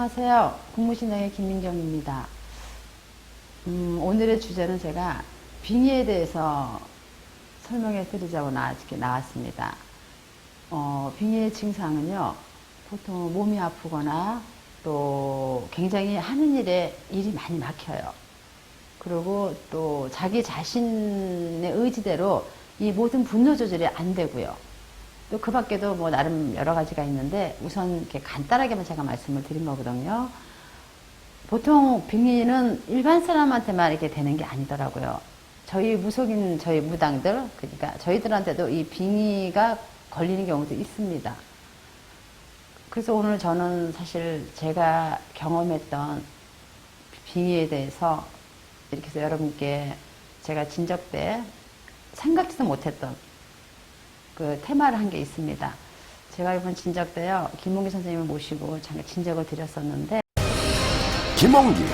안녕하세요. 국무신앙의 김민경입니다. 음, 오늘의 주제는 제가 빙의에 대해서 설명해 드리자고 나, 이렇게 나왔습니다. 어, 빙의의 증상은요, 보통 몸이 아프거나 또 굉장히 하는 일에 일이 많이 막혀요. 그리고 또 자기 자신의 의지대로 이 모든 분노 조절이 안 되고요. 또 그 밖에도 뭐 나름 여러 가지가 있는데 우선 이렇게 간단하게만 제가 말씀을 드린 거거든요. 보통 빙의는 일반 사람한테만 이렇게 되는 게 아니더라고요. 저희 무속인 저희 무당들 그러니까 저희들한테도 이 빙의가 걸리는 경우도 있습니다. 그래서 오늘 저는 사실 제가 경험했던 빙의에 대해서 이렇게 해서 여러분께 제가 진적 때 생각지도 못했던 그 테마를 한 게 있습니다. 제가 이번 진적 때요, 김홍기 선생님을 모시고 잠깐 진적을 드렸었는데, 김홍기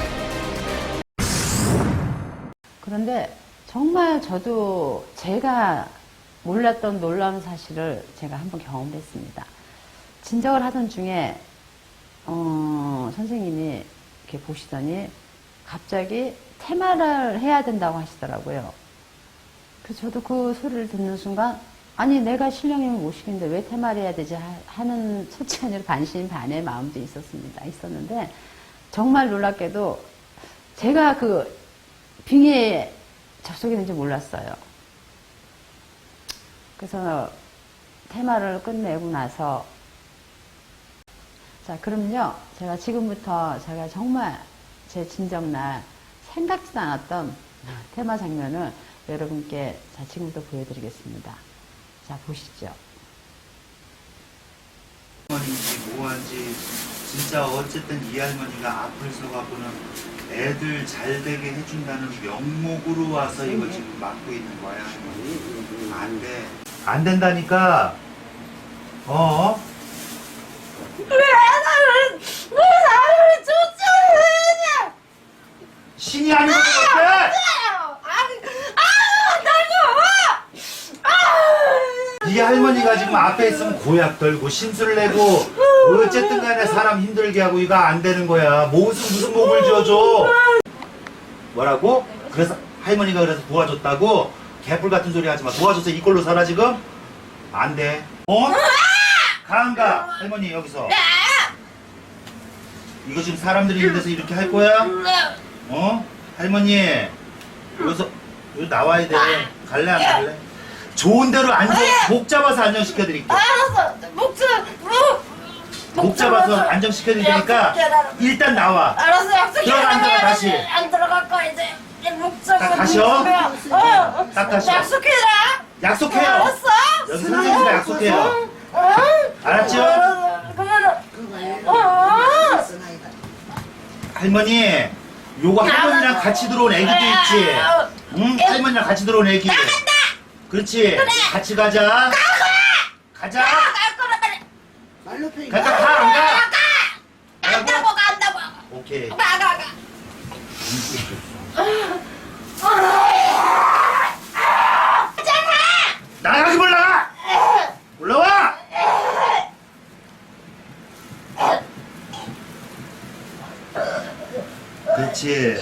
그런데 정말 저도 제가 몰랐던 놀라운 사실을 제가 한번 경험했습니다. 진적을 하던 중에, 어, 선생님이 이렇게 보시더니 갑자기 테마를 해야 된다고 하시더라고요. 그래서 저도 그 소리를 듣는 순간, 아니, 내가 신령님을 모시는데 왜 테마를 해야 되지? 하- 하는 솔직히 아니라 반신반의 마음도 있었습니다. 있었는데, 정말 놀랍게도 제가 그 빙의에 접속했는지 몰랐어요. 그래서 테마를 끝내고 나서 자, 그럼요. 제가 지금부터 제가 정말 제 진정날 생각지도 않았던 테마 장면을 여러분께 자, 지금부터 보여드리겠습니다. 자, 보시죠. 할머니인지 뭐한지 진짜 어쨌든 이 할머니가 앞을 서갖고는 애들 잘 되게 해준다는 명목으로 와서 이거 지금 맡고 있는 거야 할머니 안 돼. 안 된다니까 어? 왜 나를 왜 나를 쫓아내냐? 신이 아닌 것 같아 아니 아 이 할머니가 지금 앞에 있으면 고약 들고 심술 내고 어쨌든 간에 사람 힘들게 하고 이거 안 되는 거야 무슨 무슨 목을 지어줘 뭐라고? 그래서 할머니가 그래서 도와줬다고 개뿔 같은 소리 하지 마 도와줘서 이꼴로 살아 지금? 안 돼 어? 가안가 할머니 여기서 이거 지금 사람들이 있는 데서 이렇게 할 거야? 어? 할머니 여기서 여기 나와야 돼 갈래 안 갈래? 좋은 대로 안정 목 잡아서 안정시켜드릴게 알았어. 목줄 목 목 잡아서 안정시켜드릴 테니까 일단 나와. 알았어 약속해 들어가, 안 들어가, 다시. 안 들어갈 거야 이제 목딱 다시요? 어 딱 다시요. 약속해라. 약속해요. 알았어. 여기 선생님과 약속해요. 어? 알았죠? 알았어 그러면 어 할머니 요거 할머니랑 같이 들어온 애기도 있지? 응? 할머니랑 같이 들어온 애기 그렇지. 같이 가자. 가자. 갈 거라 빨리. 말로 표현. 가자 가안 가? 간다고 간다고. 오케이. 나가 가. 나가기 올라가 올라와! 그렇지.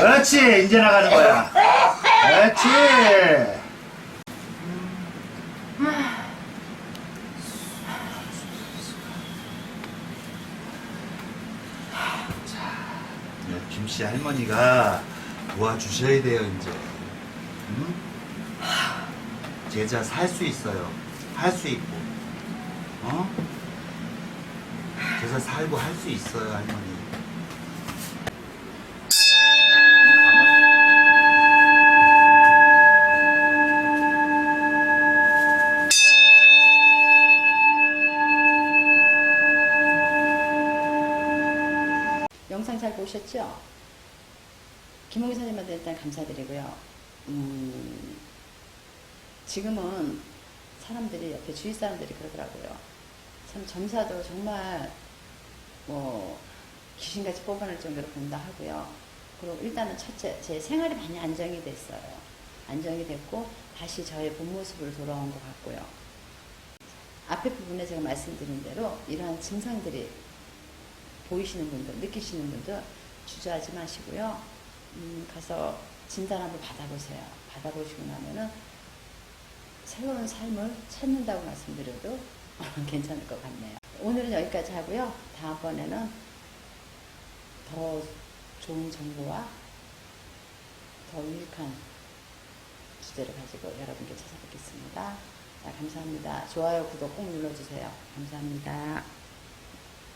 그렇지. 이제 나가는 거야 그렇지 자, 김씨 할머니가 도와주셔야 돼요 이제 응? 제자 살 수 있어요. 할 수 있고. 어? 제자 살고 할 수 있어요, 할머니. 보셨죠? 김홍기 선생님한테 일단 감사드리고요. 음, 지금은 사람들이 옆에 주위 사람들이 그러더라고요. 참 점사도 정말 뭐 귀신같이 뽑아낼 정도로 본다 하고요. 그리고 일단은 첫째 제 생활이 많이 안정이 됐어요. 안정이 됐고 다시 저의 본 모습으로 돌아온 것 같고요. 앞에 부분에 제가 말씀드린 대로 이러한 증상들이 보이시는 분들, 느끼시는 분들 주저하지 마시고요. 음, 가서 진단 한번 받아보세요. 받아보시고 나면은 새로운 삶을 찾는다고 말씀드려도 괜찮을 것 같네요. 오늘은 여기까지 하고요. 다음번에는 더 좋은 정보와 더 유익한 주제를 가지고 여러분께 찾아뵙겠습니다. 자, 감사합니다. 좋아요, 구독 꼭 눌러주세요. 감사합니다.